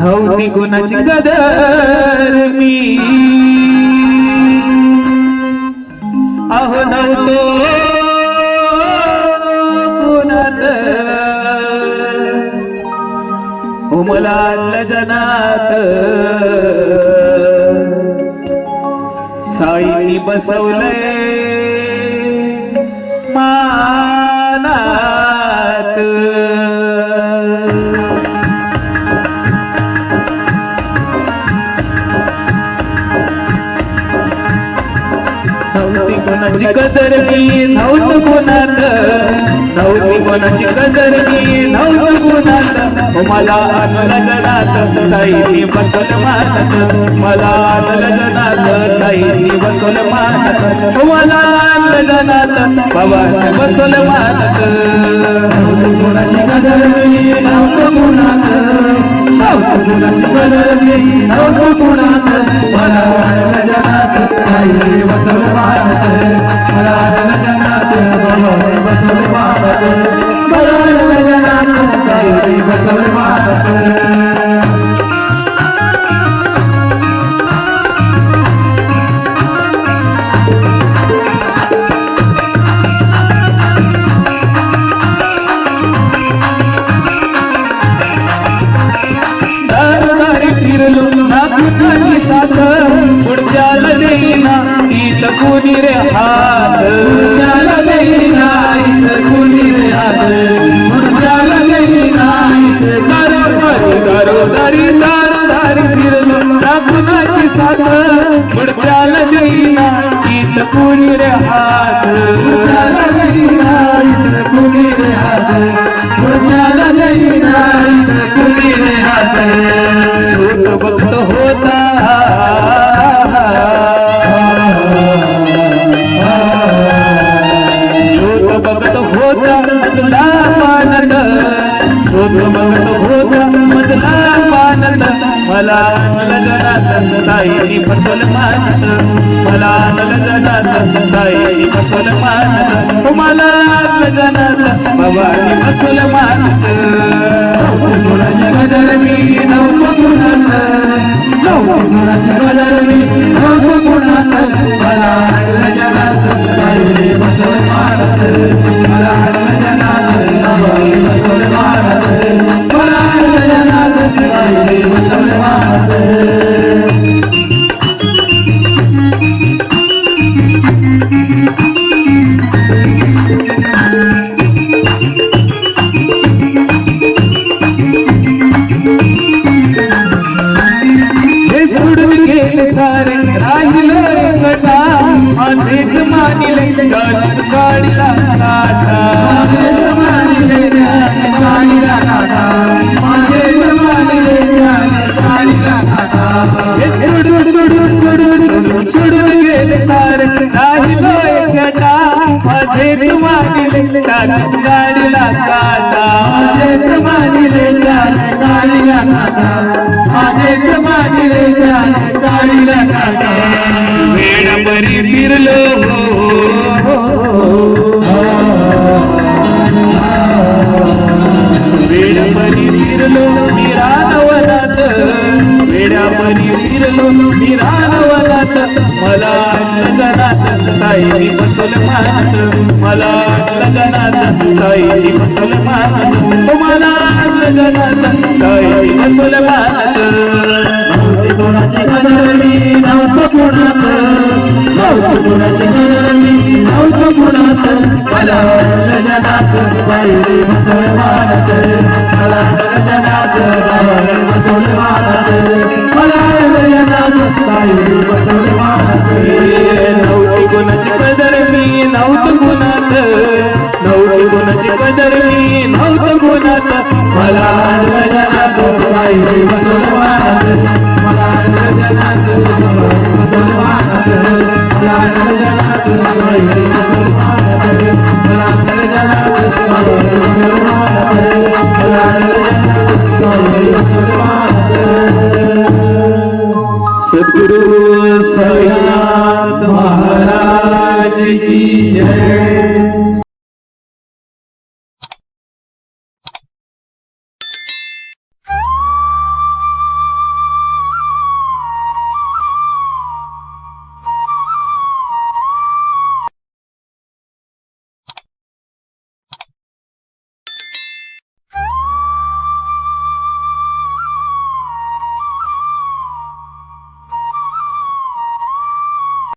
नव्हती कोणाची कदर मी. अहो नव्हतो कोणात. उमला आलं जनात. साईनी बसवलंय. नव्हती कोणाची कदर मी नव्हतं कोणात नव्हती कोणाची कदर मी नव्हतं कोणात मला आणलं जनात साईनी बसल मानत मला आणलं जनात साईनी बसल मानत मला आणलं जनात बाबाने बसल मानत नव्हती कोणाची कदर मी नव्हतं कोणात नव्हतं कोणाची कदर मी नव्हतं कोणात मला आणलं जनात साईनी नागुनाची साथ पुढच्याला देईना ईत कोणी रे हात पुढच्याला देईना ईत कोणी रे हात पुढच्याला देईना फिरलो साथ पुढच्याला देईना ईत कोणी रे हात पुढच्याला देईना कोणी रे हात पुढच्याला पानत शोध मगत भक्त मजला पानत मला नल जनात साईनी फसवल मानत मला नल जनात साईनी मानत मानत मी गेले राहिल राहिलं माझेच मानिले गाडीच साठा. गाडीला काटा माझेच मानिले गाडीला काटा माझेच मानिले गाडीला काटा वेळा फिरलो वेळा फिरलो मी रानवनात. वेळा फिरलो मी रानवनात. जनात साईनी मुसलमान. मला जनात साईनी मुसलमान. तुम्हाला मला जनात साईनी बसल नव्हती कोणाची नव्हतं कोणात नव्हतं कोणाची नव्हतं कोणात मला जनात मला जनात सद्गुरु सयात महाराज की जय।